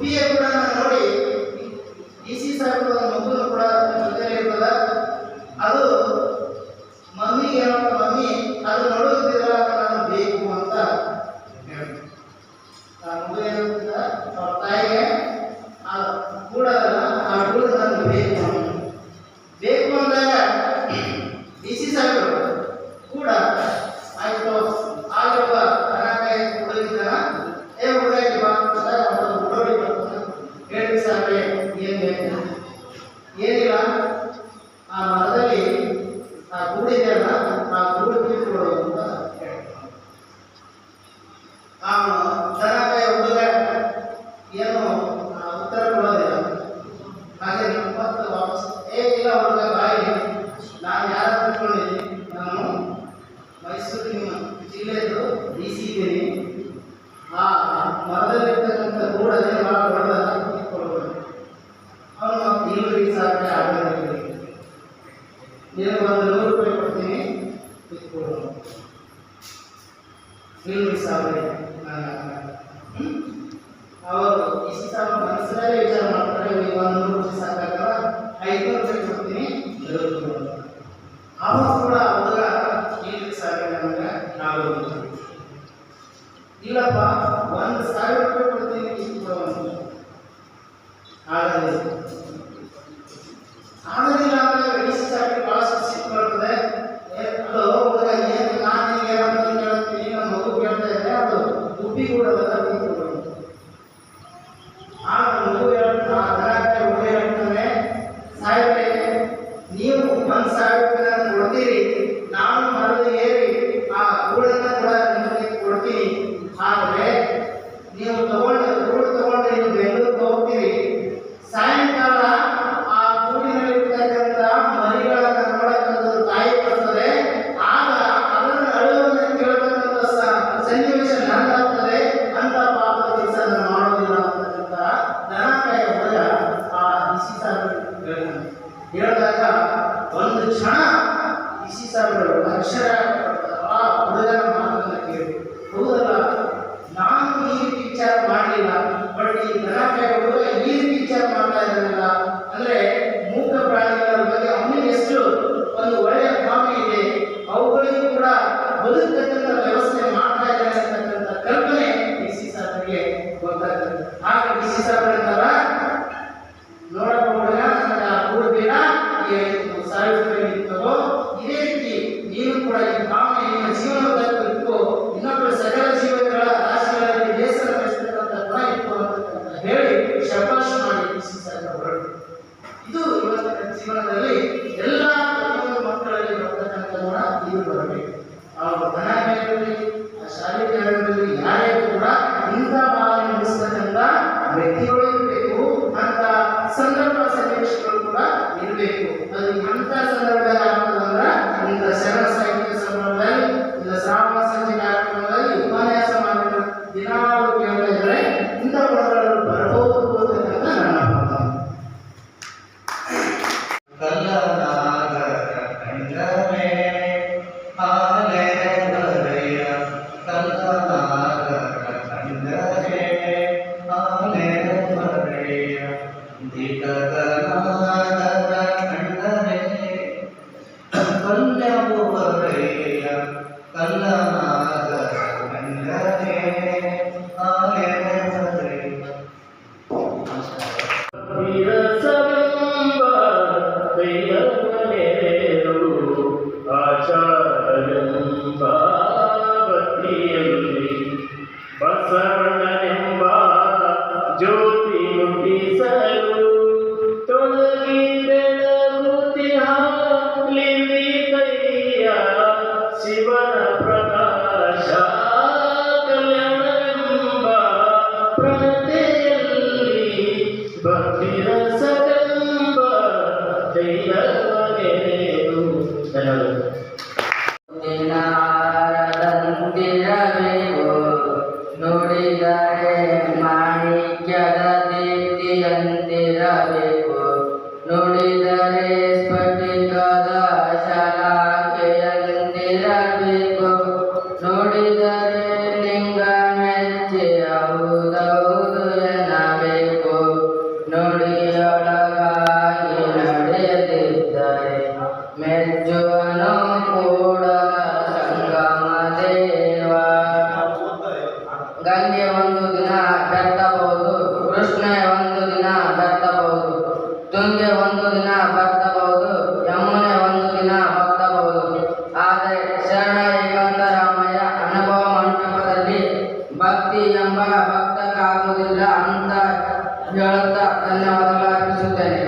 P ಕೂಡ ನೋಡಿ, D C Saheb ಮಗುನು ಕೂಡ ಜೊತೆ ಇರ್ತದ. ಅದು ಮಮ್ಮಿ ಏನೋ ಮಮ್ಮಿ, ಅದು ನೋಡುವುದಿಲ್ಲ ನಾನು ಬೇಕು ಅಂತ ಹೇಳ್ತೀನಿ ಆ ಮಗು ಏನಂತ ತಾಯಿಗೆ, ಆ ಕೂಡ ಆ ಕೂಡ ನನಗೆ ಬೇಕು ಅಂತ. ಏನಿಲ್ಲ? ಆ ಮರದಲ್ಲಿ ಆ ಗೂಡಿದೆಯಲ್ಲ, ಆ ಗೂಡು ತಿಳ್ಕೊಳ್ಳೋದು ಅಂತ ಆ ದನಕ್ಕೆ ಹುಡುಗ ಏನು ಉತ್ತರ ಕೊಡೋದಿಲ್ಲ. ಹಾಗೆ ಮತ್ತೆ ವಾಪಸ್, ಏ, ಇಲ್ಲ ಬಾಯಿ ನಾನು ಯಾರು ತಿಳ್ಕೊಂಡಿದ್ದೀನಿ ನಾನು ಮೈಸೂರಿನ ಜಿಲ್ಲೆಯದು ಡಿ ಸಿ ಆ ಮರದಲ್ಲಿರ್ತಕ್ಕಂಥ ಗೂಡಲ್ಲಿ ಭಾಳ ರೂಪಾಯಿ ಆರ್ಡರ್ ಇದ್ದೀನಿ నేను వంద నూరు రూపాయలు ಸಾವಿರ ಅವರು ಇಷ್ಟು ಸಾವಿರ ಮನಸ್ಸಿನಲ್ಲೇ ವಿಚಾರ ಮಾಡ್ತಾರೆ, ನೀವು ಒಂದು ನೂರು ರೂಪಾಯಿ ಸಾಕಾಗಲ್ಲ, ಐದುನೂರು ರೂಪಾಯಿ ಕೊಡ್ತೀನಿ ನಲವತ್ತು ಅವರು ಕೂಡ ಅವಾಗ ಏನಕ್ಕೆ ಸಾಕಾಗ ಅಂದ್ರೆ ನಾವು ಇಲ್ಲಪ್ಪ, ಒಂದು ಸಾವಿರ ರೂಪಾಯಿ ಕೊಡ್ತೀನಿ ಇಷ್ಟು ಆಡಲಿಲ್ಲ ಅಂದ್ರೆ ಒಂದು ಕ್ಷಣ ಇಸಿ ಸಾವಿರ ಅಕ್ಷರ ಜೀವನದಲ್ಲಿ ಎಲ್ಲ ಜ್ಯೋತಿ ಮುಟ್ಟಿಸಲು ತೊಡಗಿ ಬೆಳಗುತ್ತಿಹ ಲಿಲಿ ಕೈಯ ಶಿವನ ಪ್ರಕಾಶ ಕಲ್ಯಾಣವೆಂಬ ಪ್ರಣತೆಯಲ್ಲಿ ಭಕ್ತಿರಸವೆಂಬ ಸಕಂಬ ದಿನಾರದಂತಿರಬೇಕು ನುಡಿದರೆ ಮಾಣಿಕ್ಯದ ದೀಪ್ತಿಯಂತಿರಬೇಕು ನುಡಿದರೆ ಸ್ಫಟಿಕದ ಶಲಾಕೆಯಂತಿರಬೇಕು ನುಡಿದರೆ ಲಿಂಗ ಮೆಚ್ಚಿ ಹೌದೌದು ಎನ್ನಬೇಕು. ನುಡಿಯೊಳಗಾಗಿ ನಡೆಯದಿದ್ದರೆ ಮೆಚ್ಚುವನು ಕೂಡ ಸಂಗಮ ದೇವ ಗಂಗೆ ಒಂದು ದಿನ ಬೆತ್ತಬಹುದು ಕೃಷ್ಣ ಒಂದು ದಿನ ಬರ್ತಬಹುದು, ತುಂಗೆ ಒಂದು ದಿನ ಬರ್ತಬಹುದು, ಯಮುನೆ ಒಂದು ದಿನ ಬರ್ತಬಹುದು. ಆದರೆ ಶರಣ ಏಕಾಂತರಾಮಯ್ಯ ಅನುಭವ ಮಂಟಪದಲ್ಲಿ ಭಕ್ತಿ ಎಂಬ ಭಕ್ತಕ್ಕಾಗುವುದಿಲ್ಲ ಅಂತ ಹೇಳುತ್ತಾ ಧನ್ಯವಾದಗಳು ಅರ್ಪಿಸುತ್ತೇನೆ.